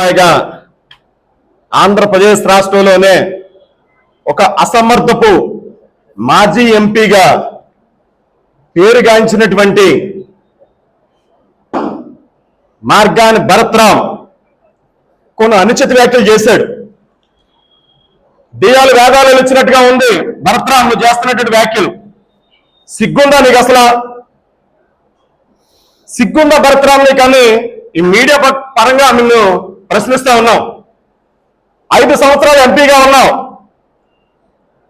పైగా ఆంధ్రప్రదేశ్ రాష్ట్రంలోనే ఒక అసమర్థపు మాజీ ఎంపీగా పేరుగాంచినటువంటి మార్గాన్ని భరత్రామ్ కొన్ని అనుచిత వ్యాఖ్యలు చేశాడు. దేయాలు వేదాలు వచ్చినట్టుగా ఉంది. భరత్రామ్ నువ్వు చేస్తున్నటువంటి వ్యాఖ్యలు. సిగ్గుందా నీకు అసలు? సిగ్గుందా భరత్రాంని కానీ ఈ మీడియా పరంగా నిన్ను ప్రశ్నిస్తా ఉన్నాం. ఐదు సంవత్సరాలు ఎంపీగా ఉన్నావు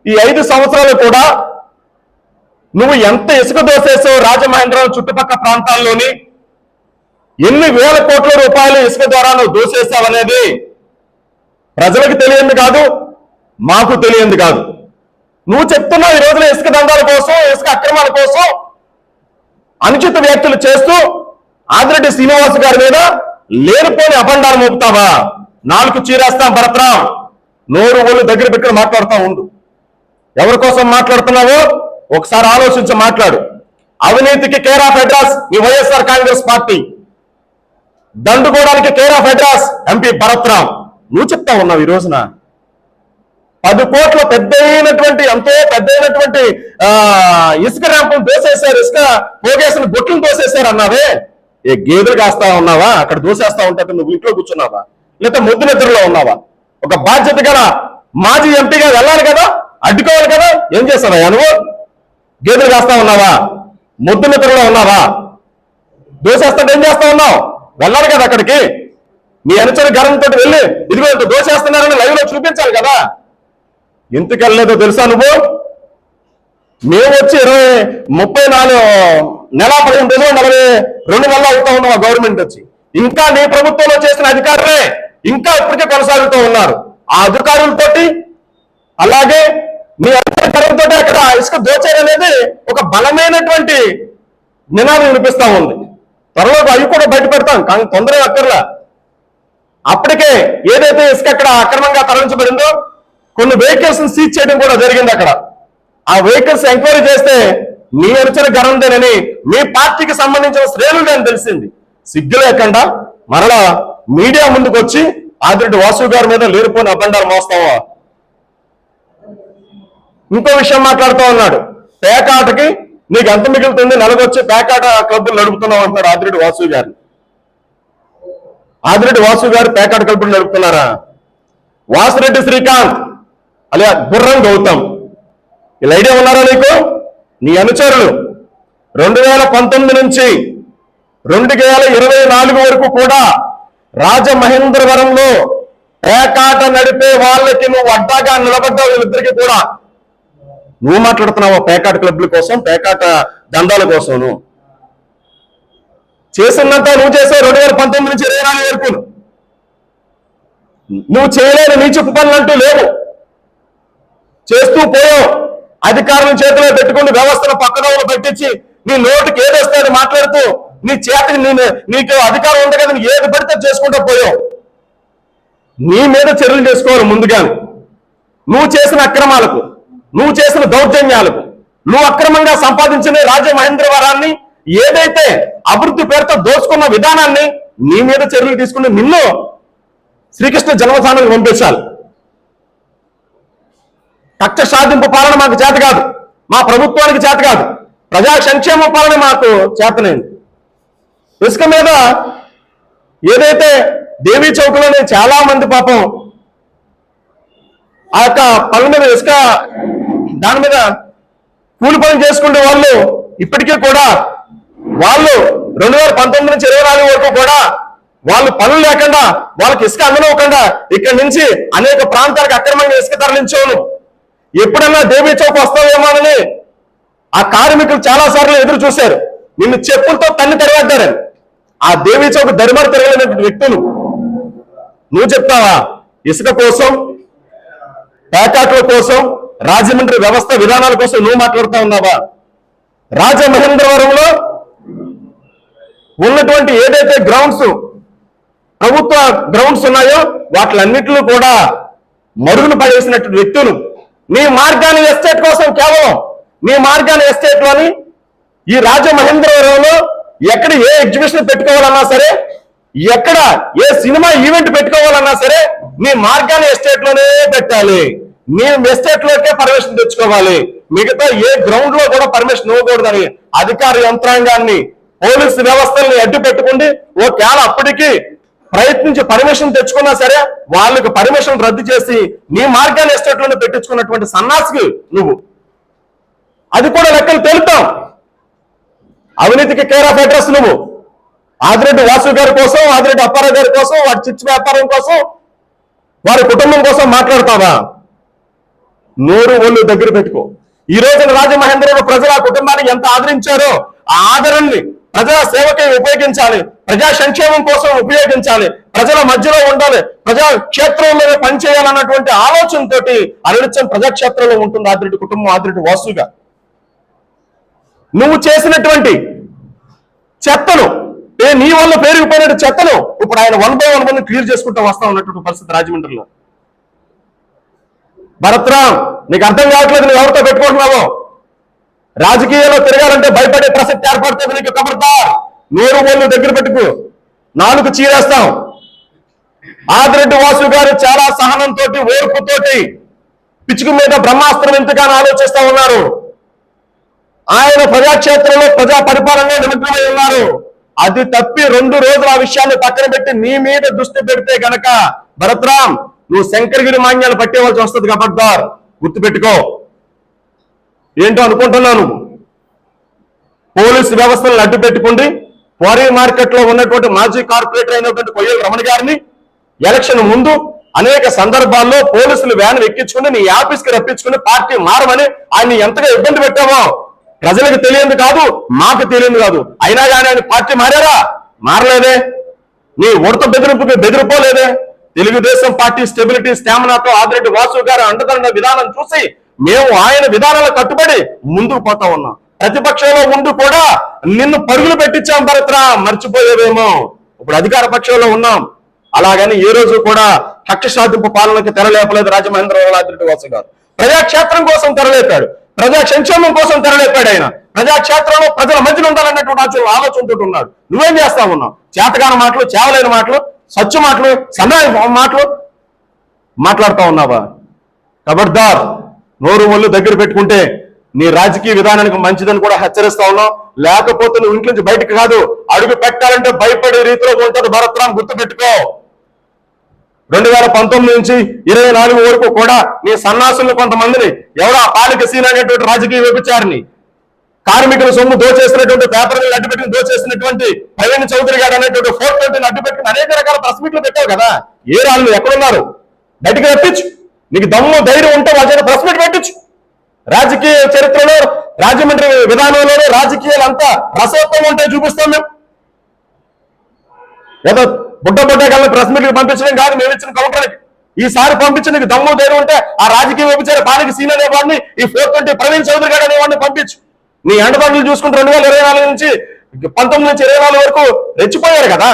ఈ ఐదు సంవత్సరాలు కూడా నువ్వు ఎంత ఇసుక దోసేసావు రాజమహేంద్రవరం చుట్టుపక్కల ప్రాంతాల్లోని? ఎన్ని వేల కోట్ల రూపాయలు ఇసుక ద్వారా నువ్వు దోసేసావు అనేది ప్రజలకు తెలియంది కాదు మాకు తెలియంది కాదు. నువ్వు చెప్తున్నావు ఈ రోజున ఇసుక దందాల కోసం ఇసుక అక్రమాల కోసం అనుచిత వ్యాఖ్యలు చేస్తూ ఆదిరెడ్డి శ్రీనివాస్ గారి మీద లేనిపోని అభండాలు మోపుతావా? నాలుగు చీరేస్తాం భరతరాం నోరు ఒళ్ళు దగ్గర పెట్టుకుని మాట్లాడుతూ ఉండు. ఎవరి కోసం మాట్లాడుతున్నావో ఒకసారి ఆలోచించి మాట్లాడు. అవినీతికి కేర్ ఆఫ్ అడ్రస్ ఈ YSR Congress party. దండుకోవడానికి care of address MP Bharatram నువ్వు చెప్తా ఉన్నావు ఈ రోజున. పది కోట్ల పెద్ద అయినటువంటి ఎంతో పెద్ద అయినటువంటి ఇసుక ర్యాంపును దోసేశారు ఇసుక పోగేసిన బొట్టును దోసేశారు అన్నావే. ఏ గేదెలు కాస్తా ఉన్నావా? అక్కడ దోసేస్తా ఉంటే నువ్వు ఇంట్లో కూర్చున్నావా? లేదా ముద్దు నిద్రలో ఉన్నావా? ఒక బాధ్యత గల మాజీ ఎంపీగా వెళ్ళాలి కదా? అడ్డుకోవాలి కదా? ఏం చేస్తావా? నువ్వు గేదెలు కాస్తా ఉన్నావా? ముద్దు నిద్రలో ఉన్నావా? దోసేస్తాడు ఏం చేస్తా ఉన్నావు? వెళ్ళాలి కదా అక్కడికి. మీ అనుచరు గర్వంతో వెళ్ళి ఇదిగో ఇంత దోసేస్తున్నారని లైవ్లో చూపించాలి కదా. ఎందుకు వెళ్ళలేదో తెలుసా నువ్వు? మేము వచ్చి ఇరవై ముప్పై నాలుగు నెల పదిహేను రోజులు నలభై రెండు నెలలు అవుతా ఉన్నాం ఆ గవర్నమెంట్ వచ్చి ఇంకా నీ ప్రభుత్వంలో చేసిన అధికారులే ఇంకా ఇప్పటికే కొనసాగుతూ ఉన్నారు. ఆ అధికారులతోటి అలాగే మీ అధికారులతో అక్కడ ఇసుక దోచారు అనేది ఒక బలమైనటువంటి నినాదం వినిపిస్తా ఉంది. త్వరలో అవి కూడా బయట పెడతాం కానీ తొందరగా అక్కర్లా. అప్పటికే ఏదైతే ఇసుక అక్కడ అక్రమంగా తరలించబడిందో కొన్ని వెహికల్స్ సీజ్ చేయడం కూడా జరిగింది అక్కడ. ఆ వెహికల్స్ ఎంక్వైరీ చేస్తే మీ అనుచర గరందేనని మీ పార్టీకి సంబంధించిన శ్రేణులు అని తెలిసింది. సిగ్గు లేకుండా మరలా మీడియా ముందుకు వచ్చి ఆదిరెడ్డి వాసు గారి మీద లేనిపోయిన అబండాలు మోస్తావా? ఇంకో విషయం మాట్లాడుతూ ఉన్నాడు. పేకాటకి నీకు ఎంత మిగులుతుంది? నెలకొచ్చి పేకాట క్లబ్బులు నడుపుతున్నావు అంటున్నారు ఆదిరెడ్డి వాసు గారు. ఆదిరెడ్డి వాసు గారు పేకాట క్లబ్బులు నడుపుతున్నారా? వాసిరెడ్డి శ్రీకాంత్ అలియా గుర్రం గౌతమ్. ఇలా ఐడియా ఉన్నారా నీకు? నీ అనుచరులు రెండు వేల పంతొమ్మిది నుంచి రెండు వేల ఇరవై నాలుగు వరకు కూడా రాజమహేంద్రవరంలో పేకాట నడిపే వాళ్ళకి నువ్వు అడ్డాగా నిలబడ్డావు వీళ్ళిద్దరికి కూడా. నువ్వు మాట్లాడుతున్నావా పేకాట క్లబ్ల కోసం పేకాట దండాల కోసం నువ్వు చేసినంత నువ్వు చేసావు రెండు వేల పంతొమ్మిది నుంచి ఇరవై నాలుగు వరకు. నువ్వు చేయలేని నీచపు పనులు అంటూ లేవు. చేస్తూ పోయావు. అధికారం చేతిలో పెట్టుకుని వ్యవస్థను పక్కన పెట్టించి నీ నోటికి ఏది మాట్లాడుతూ నీ చేతికి నేను నీకు అధికారం ఉంది కదా ఏది పడితే చేసుకుంటూ పోయావు. నీ మీద చర్యలు చేసుకోవాలి ముందుగానే. నువ్వు చేసిన అక్రమాలకు నువ్వు చేసిన దౌర్జన్యాలకు నువ్వు అక్రమంగా సంపాదించిన రాజమహేంద్రవరాన్ని ఏదైతే అభివృద్ధి పేరుతో దోచుకున్న విధానాన్ని నీ మీద చర్యలు తీసుకుని నిన్ను శ్రీకృష్ణ జన్మస్థానానికి పంపించాలి. కక్ష సాధింపు పాలన మాకు చేత కాదు. మా ప్రభుత్వానికి చేత కాదు. ప్రజా సంక్షేమ పాలన మాకు చేతనైంది. ఇసుక మీద ఏదైతే దేవీ చౌకలోనే చాలా మంది పాపం ఆ యొక్క పనుల మీద ఇసుక దాని మీద కూలి పని చేసుకునే వాళ్ళు ఇప్పటికీ కూడా వాళ్ళు రెండు వేల పంతొమ్మిది నుంచి ఇరవై నాలుగు వరకు కూడా వాళ్ళు పనులు లేకుండా వాళ్ళకి ఇసుక అందనివ్వకుండా ఇక్కడి నుంచి అనేక ప్రాంతాలకు అక్రమంగా ఇసుక తరలించేవాళ్ళు ఎప్పుడన్నా దేవీ చౌక్ వస్తావేమోనని ఆ కార్మికులు చాలా సార్లు ఎదురు చూశారు. నిన్ను చెప్పులతో తన్ని తెరవేద్దారని ఆ దేవీ చౌక్ దరిమారు తిరగలేనటువంటి వ్యక్తులు. నువ్వు చెప్తావా? ఇసుక కోసం ప్యాకాట్ల కోసం రాజమండ్రి వ్యవస్థ విధానాల కోసం నువ్వు మాట్లాడుతా ఉన్నావా? రాజమహేంద్రవరంలో ఉన్నటువంటి ఏదైతే గ్రౌండ్స్ ప్రభుత్వ గ్రౌండ్స్ ఉన్నాయో వాటిలన్నిటిలో కూడా మరుగున పడేసినటువంటి వ్యక్తులు మీ మార్గాన్ని ఎస్టేట్ కోసం కేవలం మీ మార్గాన్ని ఎస్టేట్లోని ఈ రాజమహేంద్రవరంలో ఎక్కడ ఏ ఎగ్జిబిషన్ పెట్టుకోవాలన్నా సరే ఎక్కడ ఏ సినిమా ఈవెంట్ పెట్టుకోవాలన్నా సరే మీ మార్గాన్ని ఎస్టేట్లోనే పెట్టాలి. మీ ఎస్టేట్ లోకే పర్మిషన్ తెచ్చుకోవాలి. మిగతా ఏ గ్రౌండ్లో కూడా పర్మిషన్ ఇవ్వకూడదని అధికార యంత్రాంగాన్ని పోలీసు వ్యవస్థల్ని అడ్డు పెట్టుకుండి ఒకవేళ అప్పటికి ప్రయత్నించి పర్మిషన్ తెచ్చుకున్నా సరే వాళ్ళకి పర్మిషన్ రద్దు చేసి నీ మార్గాన్ని ఎస్టేట్లోనే పెట్టించుకున్నటువంటి సన్నాసికి నువ్వు. అది కూడా లెక్కలు తెలుపుతాం. అవినీతికి కేర్ ఆఫ్ అడ్రస్ నువ్వు. ఆదిరెడ్డి వాసు గారి కోసం ఆదిరెడ్డి అప్పారావు గారి కోసం వారి చిచ్చు వ్యాపారం కోసం వారి కుటుంబం కోసం మాట్లాడతావా? నోరు ఒళ్ళు దగ్గర పెట్టుకో. ఈ రోజున రాజమహేంద్రరావు ప్రజల ఆ కుటుంబాన్ని ఎంత ఆదరించారో ఆ ఆదరణని ప్రజా సేవకై ఉపయోగించాలి. ప్రజా సంక్షేమం కోసం ఉపయోగించాలి. ప్రజల మధ్యలో ఉండాలి. ప్రజా క్షేత్రంలో పనిచేయాలన్నటువంటి ఆలోచనతోటి అనిత్యం ప్రజాక్షేత్రంలో ఉంటుంది ఆదిరెడ్డి కుటుంబం ఆదిరెడ్డి వాసుగా. నువ్వు చేసినటువంటి చెత్తను ఏ నీ వల్ల పేరుకుపోయిన చెత్తను ఇప్పుడు ఆయన వన్ బై వన్ మంది క్లియర్ చేసుకుంటూ వస్తా ఉన్నటువంటి పరిస్థితి రాజమండ్రిలో. భరత్రామ్ నీకు అర్థం కావట్లేదు నువ్వు ఎవరితో పెట్టుకుంటున్నావో? రాజకీయాల్లో తిరగాలంటే భయపడే ప్రసక్తి ఏర్పడుతుంది నీకు కబర్దార్. నోరు ఒళ్ళు దగ్గర పెట్టుకు. నాలుగు చీరేస్తాం. ఆదిరెడ్డి వాసు గారు చాలా సహనంతో ఓర్పుతోటి పిచ్చుకు మీద బ్రహ్మాస్త్రం ఎంతగానో ఆలోచిస్తా ఉన్నారు. ఆయన ప్రజాక్షేత్రంలో ప్రజా పరిపాలనలో నిమగ్నమై ఉన్నారు. అది తప్పి రెండు రోజులు ఆ విషయాన్ని పక్కన పెట్టి నీ మీద దృష్టి పెడితే గనక భరత్రామ్ నువ్వు శంకరగిరి మాన్యాలు పట్టేవాల్సి వస్తుంది కబడ్దార్ గుర్తుపెట్టుకో. ఏంటో అనుకుంటున్నాను పోలీసు వ్యవస్థలను అడ్డు పెట్టుకుండి క్వారీ మార్కెట్లో ఉన్నటువంటి మాజీ కార్పొరేటర్ అయినటువంటి కొయ్యల రమణ గారిని ఎలక్షన్ ముందు అనేక సందర్భాల్లో పోలీసులు వ్యాన్ ఎక్కించుకుని నీ ఆఫీస్కి రప్పించుకుని పార్టీ మారమని ఆయన ఎంతగా ఇబ్బంది పెట్టామో ప్రజలకు తెలియదు కాదు మాకు తెలియదు కాదు. అయినా కానీ ఆయన పార్టీ మారారా? మారలేదే. నీ ఉడత బెదిరింపుకి బెదిరిపోలేదే. తెలుగుదేశం పార్టీ స్టెబిలిటీ స్టామినాతో ఆదిరెడ్డి వాసు గారు అండదండ విధానం చూసి మేము ఆయన విధానాలకు కట్టుబడి ముందుకు పోతా ఉన్నాం. ప్రతిపక్షంలో ఉండి కూడా నిన్ను పరుగులు పెట్టించాం భరత్రా. మర్చిపోయేవేమో. ఇప్పుడు అధికార పక్షంలో ఉన్నాం. అలాగని ఏ రోజు కూడా కక్ష సాధింపు పాలనకి తెరలేపలేదు రాజమహేంద్రరావు వాసు గారు. ప్రజాక్షేత్రం కోసం తెరలేపాడు. ప్రజా సంక్షేమం కోసం తెరలేపాడు ఆయన. ప్రజాక్షేత్రంలో ప్రజల మధ్యలో ఉండాలన్నటువంటి ఆలోచన ఆలోచనతో ఉన్నాడు. నువ్వేం చేస్తా ఉన్నావు? చేతగాన మాటలు చేవలేని మాటలు సచ్చు మాటలు సన్నాయి మాటలు మాట్లాడుతా ఉన్నావా? ఖబర్దార్ నోరు ఒళ్ళు దగ్గర పెట్టుకుంటే నీ రాజకీయ విధానానికి మంచిదని కూడా హెచ్చరిస్తా ఉన్నాం లేకపోతే నువ్వు ఇంటి నుంచి బయటకు కాదు. అడుగు పెట్టాలంటే భయపడే రీతిలో ఉంటాడు భరత్రాం గుర్తు పెట్టుకో. రెండు వేల పంతొమ్మిది నుంచి ఇరవై నాలుగు వరకు కూడా నీ సన్నాసులు కొంతమందిని ఎవరో పాలక పాలిక సీన్ అనేటువంటి రాజకీయ వ్యభిచారిని కార్మికుల సొమ్ము దోచేసినటువంటి పేపర్లను అడ్డుపెట్టిన దోచేసినటువంటి ప్రవీణ్ చౌదరి గారు అనేటువంటి ఫోర్ ట్వంటీని అడ్డుపెట్టుకుని అనేక రకాల ప్రెస్ మీట్లు పెట్టావు కదా. ఏ రాళ్ళు? ఎక్కడున్నారు? బయటికి పెట్టించు నీకు దమ్ము ధైర్యం ఉంటే వాళ్ళ చేత ప్రెస్ మీట్ పెట్టించు రాజకీయ చరిత్రలో రాజమండ్రి విధానంలోనే రాజకీయాలు అంతా రసోత్తం ఉంటే చూపిస్తాం మేము. ఏదో బుడ్డ బుడ్డ కల్లా ప్రెస్ మీట్కి పంపించడం కాదు మేము ఇచ్చిన కౌంటర్కి. ఈసారి పంపించి దమ్ము ధైర్యం ఉంటే ఆ రాజకీయ వ్యభిచార పాలకి సీన్ అనేవాడిని ఈ ఫోర్ ట్వంటీ ప్రవీణ్ చౌదరి గారు అనేవాడిని పంపించు. నీ అండదండలు చూసుకుంటే రెండు వేల ఇరవై నాలుగు నుంచి పంతొమ్మిది నుంచి ఇరవై నాలుగు వరకు రెచ్చిపోయారు కదా.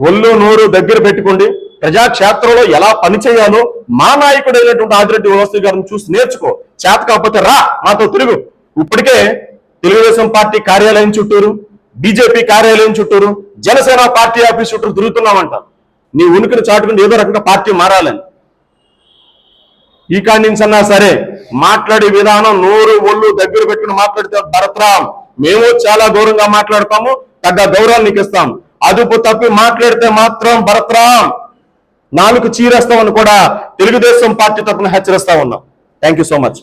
ఒళ్ళు నోరు దగ్గర పెట్టుకోండి. ప్రజాక్షేత్రంలో ఎలా పనిచేయాలో మా నాయకుడైనటువంటి ఆదిరెడ్డి వ్యవస్థ గారిని చూసి నేర్చుకో. చేత కాకపోతే రా మాతో తిరుగు. ఇప్పటికే తెలుగుదేశం పార్టీ కార్యాలయం చుట్టూరు బీజేపీ కార్యాలయం చుట్టూరు జనసేన పార్టీ ఆఫీస్ చుట్టూరు తిరుగుతున్నామంట. నీ ఉనికిని చాటుకుని ఏదో రకంగా పార్టీ మారాలని. ఈ కాడి సరే మాట్లాడే విధానం నోరు ఒళ్ళు దగ్గర పెట్టుకుని మాట్లాడితే భరత్రాం మేము చాలా గౌరవంగా మాట్లాడతాము తగ్గ గౌరవాన్ని నీకు ఇస్తాం అదుపు తప్పి మాట్లాడితే మాత్రం భరతరాం నాలుగు చీరేస్తామని కూడా తెలుగుదేశం పార్టీ తరఫున హెచ్చరిస్తా ఉన్నాం. Thank you so much